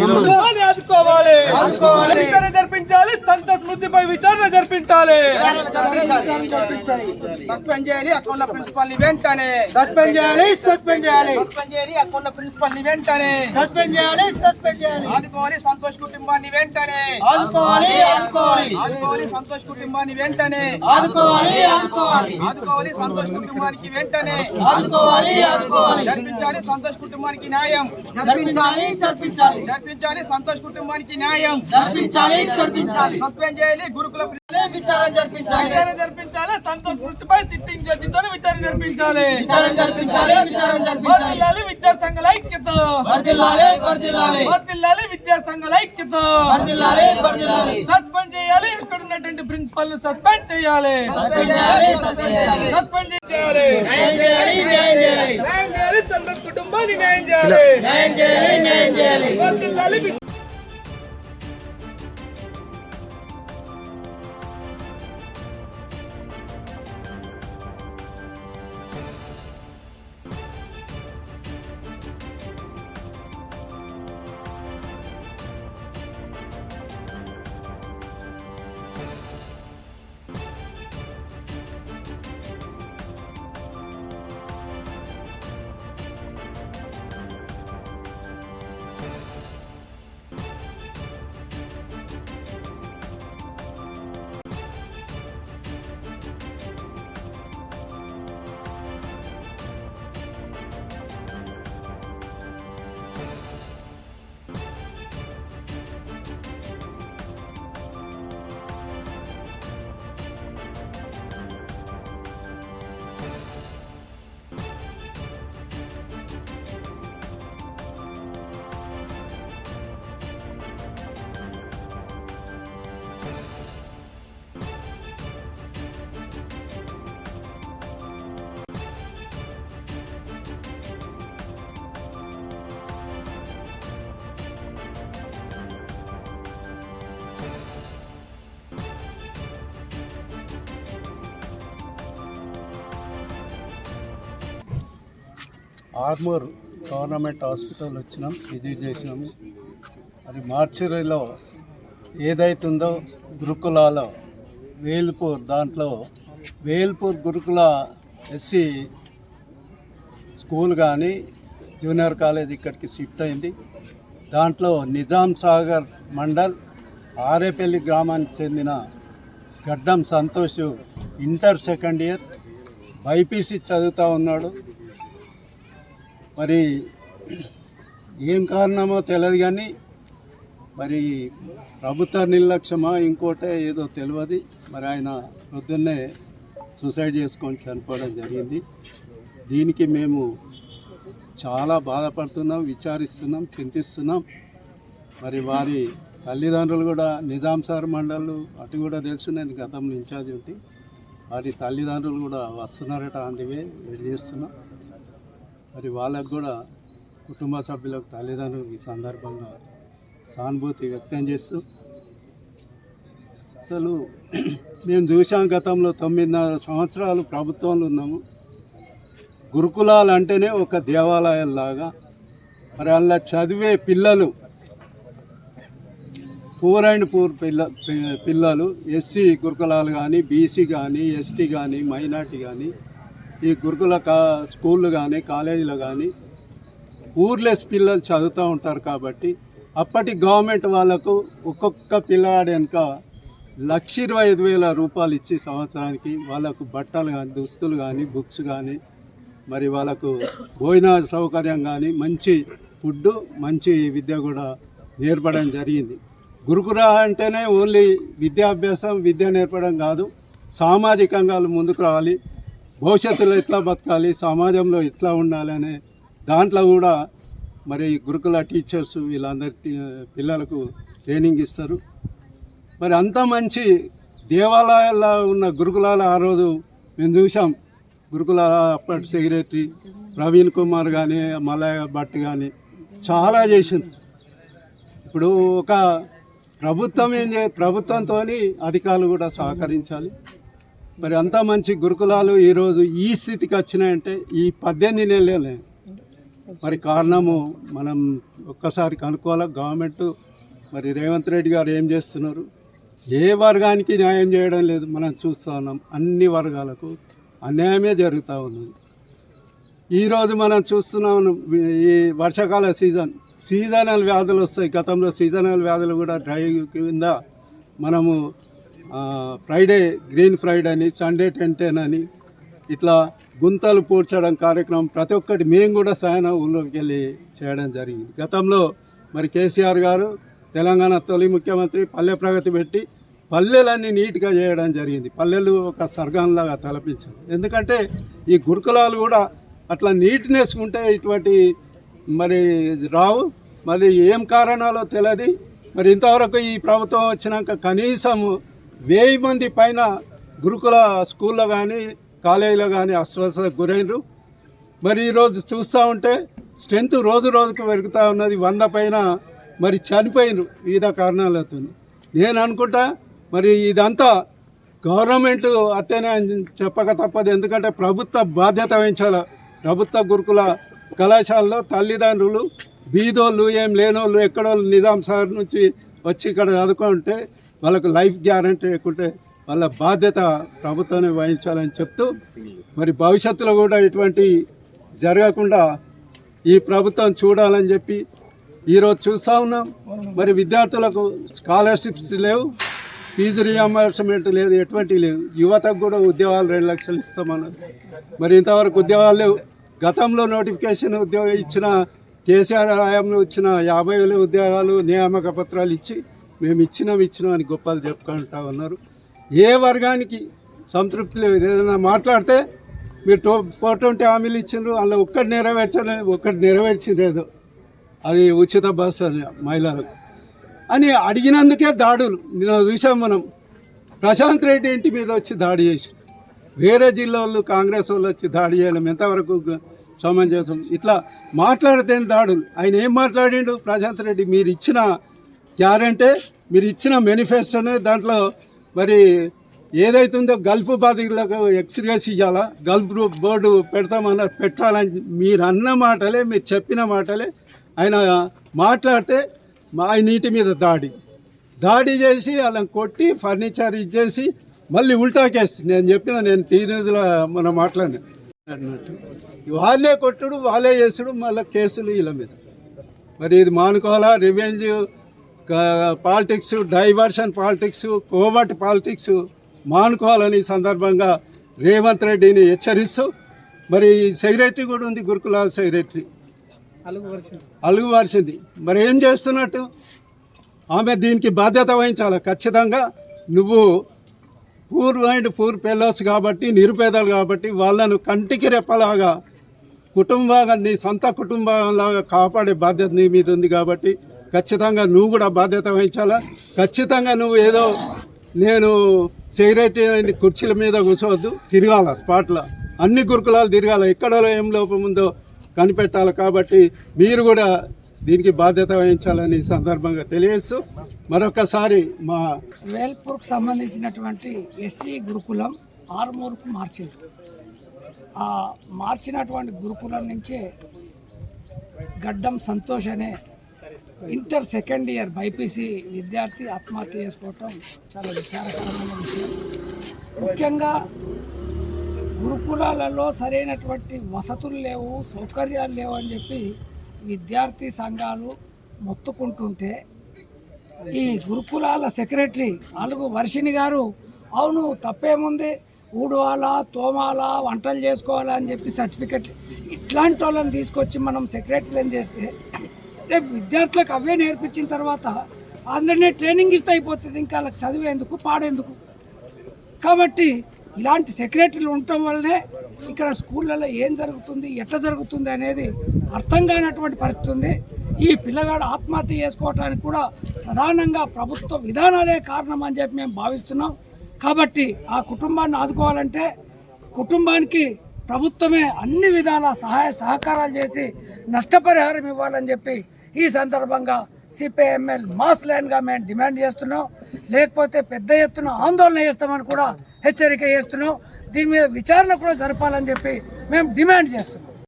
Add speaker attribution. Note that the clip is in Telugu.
Speaker 1: కుటుంబాన్ని ఆదుకోవాలి. విచారణ జరిపించాలి. సంత స్మృతిపై విచారణ జరిపించాలి.
Speaker 2: సస్పెండ్ చేయాలి అక్కడ ప్రిన్సిపల్ని వెంటనే.
Speaker 3: సస్పెండ్ చేయాలి సస్పెండ్ చేయాలి.
Speaker 2: సస్పెండ్ చేయాలి అక్కడ ప్రిన్సిపల్ని వెంటనే.
Speaker 3: సస్పెండ్ చేయాలి సస్పెండ్ చేయాలి.
Speaker 2: ఆదుకోవాలి సంతోష్ కుటుంబాన్ని వెంటనే.
Speaker 3: ఆదుకోవాలి. ఆదుకోవాలి
Speaker 2: సంతోష్ కుటుంబాన్ని వెంటనే.
Speaker 3: ఆదుకోవాలి ఆదుకోవాలి.
Speaker 2: ఆదుకోవాలి సంతోష్ కుటుంబానికి వెంటనే.
Speaker 3: ఆదుకోవాలి ఆదుకోవాలి.
Speaker 2: జరిపించాలి సంతోష్ కుటుంబానికి న్యాయం.
Speaker 3: జరిపించాలి జరిపించాలి.
Speaker 2: జరిపించాలి సంతోష్ కుటుంబానికి న్యాయం.
Speaker 3: జరిపించాలి జరిపించాలి.
Speaker 2: సస్పెండ్ చేయాలి గురుకుల
Speaker 3: విచారణ జరిపించాలి.
Speaker 1: జరిపించాలి సంత స్మృతిపై సిట్టింగ్ జడ్జితో విచారణ జరిపించాలి.
Speaker 3: విచారణ జరిపించాలి
Speaker 1: వర్ధిల్లాలి విద్యా సంఘాల ఐక్యత.
Speaker 3: వర్దిల్లాలి వర్దిల్లాలి.
Speaker 1: వర్ధిల్లాలి విద్యా సంఘాల ఐక్యత.
Speaker 3: వర్దిల్లాలి వర్దిల్లాలి.
Speaker 1: సస్పెండ్ చేయాలి ఇక్కడ ఉన్నటువంటి ప్రిన్సిపల్ను సస్పెండ్ చేయాలి.
Speaker 3: సస్పెండ్ చేయాలి చేయాలి.
Speaker 1: చేయాలి.
Speaker 3: న్యాయం చేయాలి చేయాలి.
Speaker 1: చేయాలి సంతోష్ కుటుంబాన్ని న్యాయం చేయాలి.
Speaker 3: న్యాయం చేయాలి
Speaker 4: ఆర్మూర్ గవర్నమెంట్ హాస్పిటల్ వచ్చినాం విజిట్ చేసినాము మరి మార్చిరీలో ఏదైతుందో గురుకులాలో వేల్పూర్ దాంట్లో వేల్పూర్ గురుకుల ఎస్సీ స్కూల్ కానీ జూనియర్ కాలేజ్ ఇక్కడికి షిఫ్ట్ అయింది. దాంట్లో నిజాం సాగర్ మండల్ ఆరేపల్లి గ్రామానికి చెందిన Gaddam Santosh inter second year BiPC చదువుతూ ఉన్నాడు. మరి ఏం కారణమో తెలియదు కానీ మరి ప్రభుత్వ నిర్లక్ష్యమా ఇంకోటే ఏదో తెలియదు మరి ఆయన పొద్దున్నే సూసైడ్ చేసుకొని చనిపోవడం జరిగింది. దీనికి మేము చాలా బాధపడుతున్నాం విచారిస్తున్నాం చింతిస్తున్నాం. మరి వారి తల్లిదండ్రులు కూడా నిజాం సార్ మండళ్ళు అటు కూడా తెలుసు నేను గతంలో ఇన్ఛార్జ్ ఉంటే వారి తల్లిదండ్రులు కూడా వస్తున్నారట అందువే వెయిట్ చేస్తున్నాం. మరి వాళ్ళకు కూడా కుటుంబ సభ్యులకు తల్లిదండ్రులకు ఈ సందర్భంగా సానుభూతి వ్యక్తం చేస్తూ అసలు మేము చూసాం గతంలో తొమ్మిదిన్నర సంవత్సరాలు ప్రభుత్వంలో ఉన్నాము. గురుకులాలు అంటేనే ఒక లాగా. మరి అలా చదివే పిల్లలు పూర్ అండ్ పూర్ పిల్ల పిల్లలు ఎస్సీ గురుకులాలు కానీ బీసీ కానీ ఎస్టీ కానీ మైనార్టీ కానీ ఈ గురుకుల కా స్కూళ్ళు కానీ కాలేజీలు కానీ ఊర్లెస్ పిల్లలు చదువుతూ ఉంటారు కాబట్టి అప్పటి గవర్నమెంట్ వాళ్ళకు ఒక్కొక్క పిల్లవాడి వెనుక లక్ష ఇరవై ఐదు వేల రూపాయలు ఇచ్చి సంవత్సరానికి వాళ్ళకు బట్టలు కానీ దుస్తులు కానీ బుక్స్ కానీ మరి వాళ్ళకు భోజన సౌకర్యం కానీ మంచి ఫుడ్ మంచి విద్య కూడా నేర్పడం జరిగింది. గురుకుల అంటేనే ఓన్లీ విద్యాభ్యాసం విద్య నేర్పడం కాదు సామాజికంగా ముందుకు రావాలి. భవిష్యత్తులో ఎట్లా బతకాలి సమాజంలో ఎట్లా ఉండాలి అనే దాంట్లో కూడా మరి గురుకుల టీచర్స్ వీళ్ళందరి పిల్లలకు ట్రైనింగ్ ఇస్తారు. మరి అంత మంచి దేవాలయాల్లో ఉన్న గురుకులాల ఆ రోజు మేము చూసాం గురుకుల అప్పటి సెక్రటరీ ప్రవీణ్ కుమార్ కానీ మలయ భట్ కానీ చాలా చేసింది ఇప్పుడు ఒక ప్రభుత్వం ఏం చే ప్రభుత్వంతో అధికారులు కూడా సహకరించాలి. మరి అంత మంచి గురుకులాలు ఈరోజు ఈ స్థితికి వచ్చినాయంటే ఈ పద్దెనిమిది నెలలే. మరి కారణము మనం ఒక్కసారి కనుక్కోవాలి గవర్నమెంట్ మరి రేవంత్ రెడ్డి గారు ఏం చేస్తున్నారు? ఏ వర్గానికి న్యాయం చేయడం లేదు మనం చూస్తూ ఉన్నాం అన్ని వర్గాలకు అన్యాయమే జరుగుతూ ఉన్నది. ఈరోజు మనం చూస్తున్నాం ఈ వర్షాకాల సీజన్ సీజనల్ వ్యాధులు వస్తాయి. గతంలో సీజనల్ వ్యాధులు కూడా డ్రై కింద మనము ఫ్రైడే గ్రీన్ ఫ్రైడే అని సండే టెన్ టెన్ అని ఇట్లా గుంతలు పూడ్చడం కార్యక్రమం ప్రతి ఒక్కటి మేము కూడా సాయన ఊళ్ళోకి వెళ్ళి చేయడం జరిగింది. గతంలో మరి కేసీఆర్ గారు తెలంగాణ తొలి ముఖ్యమంత్రి పల్లె ప్రగతి పెట్టి పల్లెలన్నీ నీట్గా చేయడం జరిగింది. పల్లెలు ఒక సర్గంలాగా తలపించారు. ఎందుకంటే ఈ గురుకులాలు కూడా అట్లా నీట్నెస్ ఉంటే ఇటువంటి మరి రావు మరి ఏం కారణాలో తెలియదు మరి ఇంతవరకు ఈ ప్రభుత్వం వచ్చినాక కనీసం వెయ్యి మంది పైన గురుకుల స్కూల్లో కానీ కాలేజీలో కానీ అస్వస్థతకు గురైనరు. మరి ఈరోజు చూస్తూ ఉంటే స్ట్రెంత్ రోజు రోజుకు పెరుగుతూ ఉన్నది. వంద పైన మరి చనిపోయినరు. వివిధ కారణాలతో. నేను అనుకుంటా మరి ఇదంతా గవర్నమెంట్ అత్తేనే అని చెప్పక తప్పదు. ఎందుకంటే ప్రభుత్వ బాధ్యత వహించాలి. ప్రభుత్వ గురుకుల కళాశాలలో తల్లిదండ్రులు బీదోళ్ళు ఏం లేనోళ్ళు ఎక్కడోళ్ళు నిజాం సార్ నుంచి వచ్చి ఇక్కడ చదువుకుంటే వాళ్ళకు లైఫ్ గ్యారంటీ లేకుంటే వాళ్ళ బాధ్యత ప్రభుత్వాన్ని వహించాలని చెప్తూ మరి భవిష్యత్తులో కూడా ఇటువంటి జరగకుండా ఈ ప్రభుత్వం చూడాలని చెప్పి ఈరోజు చూస్తూ ఉన్నాం. మరి విద్యార్థులకు స్కాలర్షిప్స్ లేవు ఫీజు రియంబర్స్మెంట్ లేదు ఎటువంటి లేవు. యువతకు కూడా ఉద్యోగాలు రెండు లక్షలు ఇస్తామన్నారు. మరి ఇంతవరకు ఉద్యోగాలు లేవు. గతంలో నోటిఫికేషన్ ఉద్యోగం ఇచ్చిన కేసీఆర్ హయాంలో ఇచ్చిన యాభై వేల ఉద్యోగాలు నియామక పత్రాలు ఇచ్చి మేము ఇచ్చినాం ఇచ్చినాం అని గొప్పలు చెప్పుకుంటా ఉన్నారు. ఏ వర్గానికి సంతృప్తి లేదు. ఏదైనా మాట్లాడితే మీరు టో ఫోర్ ట్వంటీ హామీలు ఇచ్చిండ్రు అందులో ఒక్కటి నెరవేర్చలేదు ఒక్కటి నెరవేర్చిండ్రేదో అది ఉచిత బస్సు అని మహిళలకు అని అడిగినందుకే దాడులు. నిన్న చూసాం మనం. ప్రశాంత్ రెడ్డి ఇంటి మీద వచ్చి దాడి చేసి వేరే జిల్లా వాళ్ళు కాంగ్రెస్ వాళ్ళు వచ్చి దాడి చేయలేం ఎంతవరకు సమంజసం? ఇట్లా మాట్లాడితే దాడులు? ఆయన ఏం మాట్లాడిండు? ప్రశాంత్ రెడ్డి మీరు ఇచ్చిన గ్యారంటీ మీరు ఇచ్చిన మేనిఫెస్టోనే దాంట్లో మరి ఏదైతుందో గల్ఫ్ బాధితులకు ఎక్స్రేస్ ఇవ్వాలా గల్ఫ్ బోర్డు పెడతామన్న పెట్టాలని మీరు అన్న మాటలే మీరు చెప్పిన మాటలే ఆయన మాట్లాడితే మా నీటి మీద దాడి. దాడి చేసి వాళ్ళని కొట్టి ఫర్నిచర్ ఇచ్చేసి మళ్ళీ ఉల్టా కేసు. నేను చెప్పిన నేను టీ మన మనం మాట్లాడిన. అన్నట్టు వాళ్ళే కొట్టుడు వాళ్ళే చేసుడు మళ్ళీ కేసులు వీళ్ళ మీద. మరి ఇది మానుకోవాలా? రివెంజ్ పాలిటిక్స్ డైవర్షన్ పాలిటిక్స్ కోవట్ పాలిటిక్స్ మానుకోవాలని సందర్భంగా రేవంత్ రెడ్డిని హెచ్చరిస్తూ మరి సెక్రటరీ కూడా ఉంది గురుకులాల సెక్రటరీ అలుగు వారిసింది. మరి ఏం చేస్తున్నట్టు? ఆమె దీనికి బాధ్యత వహించాలి. ఖచ్చితంగా నువ్వు పూర్ అండ్ పూర్ ఫెలోస్ కాబట్టి నిరుపేదలు కాబట్టి వాళ్ళను కంటికి రెప్పలాగా కుటుంబంగా నీ సొంత కుటుంబంలాగా కాపాడే బాధ్యత నీ మీద ఉంది కాబట్టి ఖచ్చితంగా నువ్వు కూడా బాధ్యత వహించాలా? ఖచ్చితంగా నువ్వు ఏదో నేను సెక్రటరీ కుర్చీల మీద కూర్చోవద్దు తిరగాల స్పాట్లో. అన్ని గురుకులాలు తిరగాల. ఎక్కడలో ఏం లోపం ఉందో కనిపెట్టాలి కాబట్టి మీరు కూడా దీనికి బాధ్యత వహించాలని సందర్భంగా తెలియజేస్తూ మరొకసారి మా
Speaker 5: వేల్పూర్కు సంబంధించినటువంటి ఎస్సీ గురుకులం ఆర్మూర్కు మార్చింది. ఆ మార్చినటువంటి గురుకులం నుంచే గడ్డం సంతోష్ అనే ఇంటర్ సెకండ్ ఇయర్ బైపీసీ విద్యార్థి ఆత్మహత్య చేసుకోవటం చాలా విచారకరమైన విషయం. ముఖ్యంగా గురుకులాలలో సరైనటువంటి వసతులు లేవు సౌకర్యాలు లేవు అని చెప్పి విద్యార్థి సంఘాలు మొత్తుకుంటుంటే ఈ గురుకులాల సెక్రటరీ నాలుగు వర్షిణి గారు అవును తప్పేముంది ఊడవాలా తోమాలా వంటలు చేసుకోవాలా అని చెప్పి సర్టిఫికెట్ ఇట్లాంటి వాళ్ళని తీసుకొచ్చి మనం సెక్రటరీలను చేస్తే రేపు విద్యార్థులకు అవే నేర్పించిన తర్వాత అందరినీ ట్రైనింగ్ ఇస్తే అయిపోతుంది. ఇంకా వాళ్ళకి చదివేందుకు పాడేందుకు కాబట్టి ఇలాంటి సెక్రటరీలు ఉండటం వల్లనే ఇక్కడ స్కూళ్ళలో ఏం జరుగుతుంది ఎట్లా జరుగుతుంది అనేది అర్థం కానటువంటి పరిస్థితి ఉంది. ఈ పిల్లగాడు ఆత్మహత్య చేసుకోవడానికి కూడా ప్రధానంగా ప్రభుత్వ విధానాలే కారణం అని చెప్పి మేము భావిస్తున్నాం. కాబట్టి ఆ కుటుంబాన్ని ఆదుకోవాలంటే కుటుంబానికి ప్రభుత్వమే అన్ని విధాల సహాయ సహకారాలు చేసి నష్టపరిహారం ఇవ్వాలని చెప్పి ఈ సందర్భంగా సిపిఐఎంఎల్ మాస్ ల్యాండ్గా మేము డిమాండ్ చేస్తున్నాం. లేకపోతే పెద్ద ఎత్తున ఆందోళన చేస్తామని కూడా హెచ్చరిక చేస్తున్నాం. దీని మీద విచారణ కూడా జరపాలని చెప్పి మేము డిమాండ్ చేస్తున్నాం.